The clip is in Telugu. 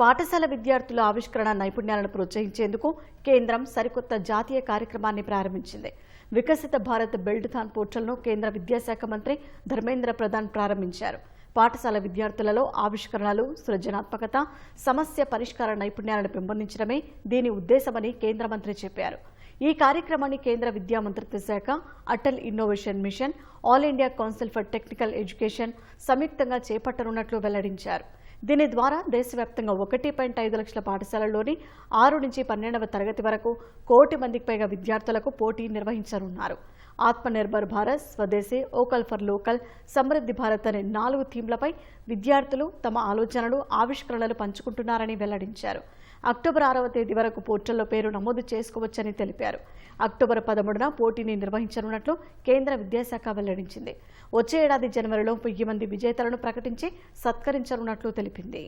పాఠశాల విద్యార్థుల ఆవిష్కరణ నైపుణ్యాలను ప్రోత్సహించేందుకు కేంద్రం సరికొత్త జాతీయ కార్యక్రమాన్ని ప్రారంభించింది. వికసిత భారత్ బిల్డ్థాన్ పోర్టల్ను కేంద్ర విద్యాశాఖ మంత్రి ధర్మేంద్ర ప్రధాన్ ప్రారంభించారు. పాఠశాల విద్యార్థులలో ఆవిష్కరణలు సృజనాత్మకత సమస్య పరిష్కార నైపుణ్యాలను పెంపొందించడమే దీని ఉద్దేశమని కేంద్ర మంత్రి చెప్పారు. ఈ కార్యక్రమాన్ని కేంద్ర విద్యా మంత్రిత్వ శాఖ Atal innovation mission all India council for technical education సంయుక్తంగా చేపట్టనున్నట్లు వెల్లడించారు. దీని ద్వారా దేశవ్యాప్తంగా ఒకటి పాయింట్ ఐదు లక్షల పాఠశాలల్లోని ఆరు నుంచి పన్నెండవ తరగతి వరకు కోటి మందికి పైగా విద్యార్థులకు పోటీ నిర్వహించనున్నారు. Atmanirbhar Bharat Swadeshi vocal for local Samriddhi Bharat అనే నాలుగు థీమ్లపై విద్యార్థులు తమ ఆలోచనలు ఆవిష్కరణలు పంచుకుంటున్నారని వెల్లడించారు. అక్టోబర్ ఆరవ తేదీ వరకు పోర్టల్లో పేరు నమోదు చేసుకోవచ్చని తెలిపారు. అక్టోబర్ పదమూడున పోటీని నిర్వహించనున్నట్లు కేంద్ర విద్యాశాఖ వెల్లడించింది. వచ్చే ఏడాది జనవరిలో వెయ్యి మంది విజేతలను ప్రకటించి సత్కరించనున్నట్లు తెలిపింది.